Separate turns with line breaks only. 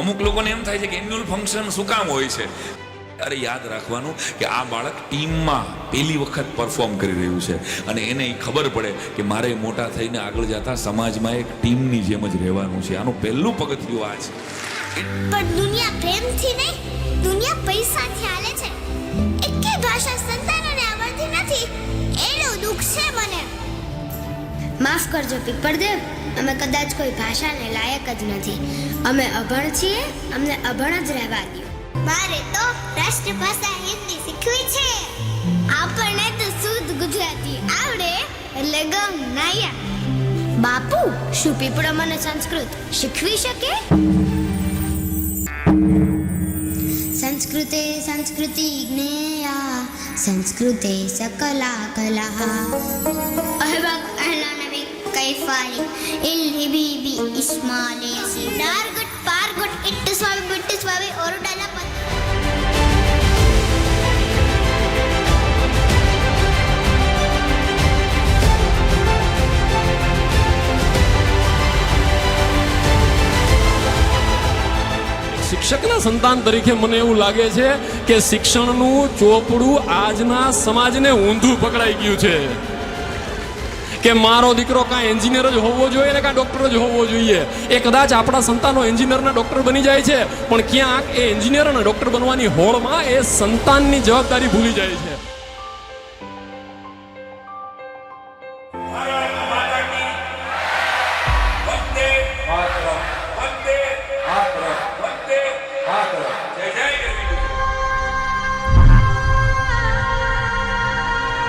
અમુક લોકોને એમ થાય છે કે એન્યુઅલ ફંક્શન શું કામ હોય છે? અરે યાદ રાખવાનું કે આ બાળક ટીમમાં પહેલી વખત પરફોર્મ કરી રહ્યું છે. અને એને ખબર પડે કે મારે મોટા થઈને આગળ જતા સમાજમાં એક ટીમની જેમ જ રહેવાનું છે. આનું પહેલું પગથિયું આ છે.
પણ દુનિયા પ્રેમથી નહીં, દુનિયા પૈસાથી હાલે છે.
માફ કરજો પીપળદેવ અમે કદાચ કોઈ ભાષાને લાયક જ નથી. અમે અભણ છીએ અમને અભણ જ રહેવા દો
મારે તો રાષ્ટ્રભાષા હિન્દી શીખવી છે. આપણને તો શુદ્ધ ગુજરાતી આવડે એટલે ગમ નાયા.
બાપુ શું પીપળો મને સંસ્કૃત શીખવી શકે? સંસ્કૃતે સંસ્કૃતિ જ્ઞેયા સંસ્કૃતે સકલા કલા.
શિક્ષકના સંતાન તરીકે મને એવું લાગે છે કે શિક્ષણનું ચોપડું આજના સમાજને ઊંધું પકડાઈ ગયું છે. કે મારો દીકરો કાં એન્જિનિયર જ હોવો જોઈએ ને કાં ડૉક્ટર જ હોવો જોઈએ? એ કદાચ આપણા સંતાનો એન્જિનિયરના ડૉક્ટર બની જાય છે, પણ ક્યાંક એ એન્જિનિયર અને ડૉક્ટર બનવાની હોળમાં એ સંતાનની જવાબદારી ભૂલી જાય છે.